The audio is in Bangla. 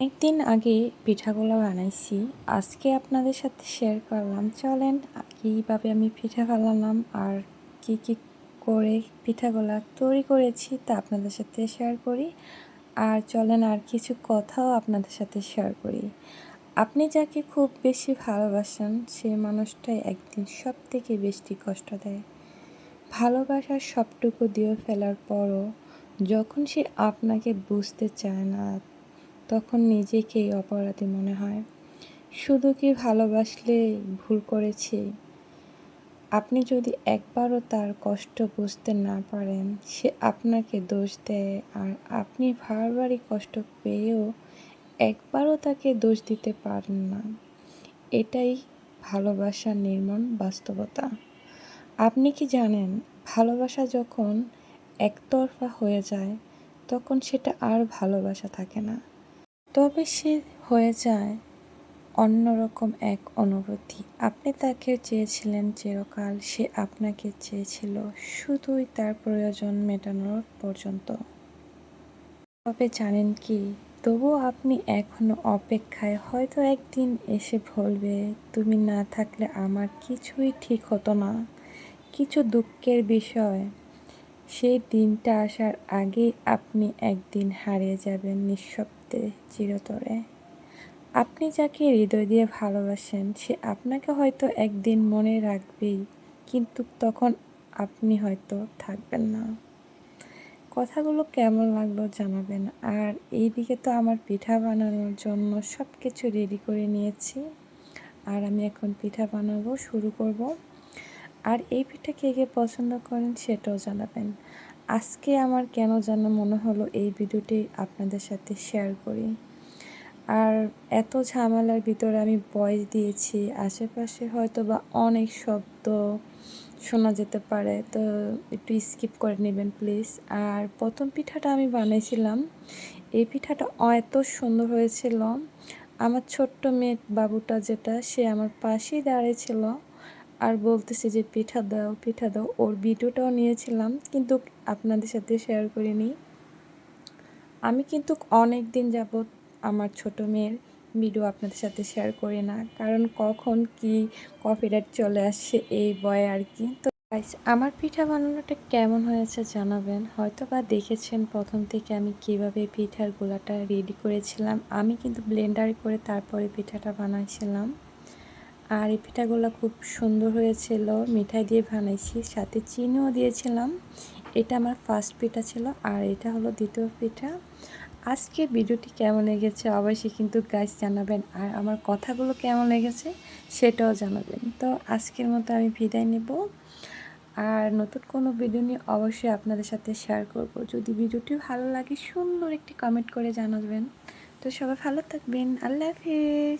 একদিন আগে পিঠাগুলো বানাইছি। আজকে আপনাদের সাথে শেয়ার করলাম। চলেন, কীভাবে আমি পিঠা বানালাম আর কি কি করে পিঠাগুলো তৈরি করেছি তা আপনাদের সাথে শেয়ার করি। আর চলেন, আর কিছু কথাও আপনাদের সাথে শেয়ার করি। আপনি যাকে খুব বেশি ভালোবাসেন সেই মানুষটাই একদিন সব থেকে বেশি কষ্ট দেয়। ভালোবাসার সবটুকু দিয়ে ফেলার পরও যখন সে আপনাকে বুঝতে চায় না তখন নিজেকেই অপরাধী মনে হয়। শুধু কি ভালোবাসলে ভুল করেছি? আপনি যদি একবারও তার কষ্ট বুঝতে না পারেন, সে আপনাকে দোষ দেয় আর আপনি বারবারই কষ্ট পেয়েও একবারও তাকে দোষ দিতে পারেন না। এটাই ভালোবাসার নির্মম বাস্তবতা। আপনি কি জানেন, ভালোবাসা যখন একতরফা হয়ে যায়, তখন সেটা আর ভালোবাসা থাকে না। তবে সে হয়ে যায় অন্যরকম এক অনুভূতি। আপনি তাকে চেয়েছিলেন চিরকাল, সে আপনাকে চেয়েছিল শুধুই তার প্রয়োজন মেটানোর পর্যন্ত। তবে জানেন কি, তবুও আপনি এখনও অপেক্ষায়। হয়তো একদিন এসে বলবে, তুমি না থাকলে আমার কিছুই ঠিক হতো না। কিছু দুঃখের বিষয়। সেই দিনটা আসার আগেই আপনি একদিন হারিয়ে যাবেন নিঃশব্দে, চিরতরে। আপনি যাকে হৃদয় দিয়ে ভালোবাসেন, সে আপনাকে হয়তো একদিন মনে রাখবেই, কিন্তু তখন আপনি হয়তো থাকবেন না। কথাগুলো কেমন লাগল জানাবেন। আর এইদিকে তো আমার পিঠা বানানোর জন্য সব কিছু রেডি করে নিয়েছি। আর আমি এখন পিঠা বানাবো, শুরু করব। আর এই পিঠা কে কে পছন্দ করেন সেটাও জানাবেন। আজকে আমার কেন যেন মনে হলো এই ভিডিওটি আপনাদের সাথে শেয়ার করি। আর এত ঝামেলার ভিতরে আমি বয়স দিয়েছি, আশেপাশে হয়তো বা অনেক শব্দ শোনা যেতে পারে, তো একটু স্কিপ করে নেবেন প্লিজ আর প্রথম পিঠাটা আমি বানিয়েছিলাম, এই পিঠাটা এত সুন্দর হয়েছিল। আমার ছোট্ট মেয়ে বাবুটা যেটা, সে আমার পাশেই দাঁড়িয়েছিল আর বলতেছে যে, পিঠা দাও পিঠা দাও। ওর ভিডিওটাও নিয়েছিলাম, কিন্তু আপনাদের সাথে শেয়ার করিনি। আমি কিন্তু অনেক দিন যাবৎ আমার ছোট মেয়ের ভিডিও আপনাদের সাথে শেয়ার করি না, কারণ কখন কি কপিরাইট চলে আসছে এই বয়ে আর কি। তো আমার পিঠা বানানোটা কেমন হয়েছে জানাবেন? হয়তো বা দেখেছেন প্রথম থেকে আমি কীভাবে পিঠার গোলাটা রেডি করেছিলাম। আমি কিন্তু ব্লেন্ডার করে তারপরে পিঠাটা বানাইছিলাম। আর এই পিঠাগুলো খুব সুন্দর হয়েছিল। মিঠাই দিয়ে বানাইছি, সাথে চিনিও দিয়েছিলাম। এটা আমার ফার্স্ট পিঠা ছিল আর এটা হলো দ্বিতীয় পিঠা। আজকে ভিডিওটি কেমন লেগেছে অবশ্যই কিন্তু গাছ জানাবেন আর আমার কথাগুলো কেমন লেগেছে সেটাও জানাবেন। তো আজকের মতো আমি বিদায় নেব। আর নতুন কোনো ভিডিও নিয়ে অবশ্যই আপনাদের সাথে শেয়ার করব। যদি ভিডিওটি ভালো লাগে সুন্দর একটি কমেন্ট করে জানাবেন। তো সবাই ভালো থাকবেন। আল্লাহ হাফিজ।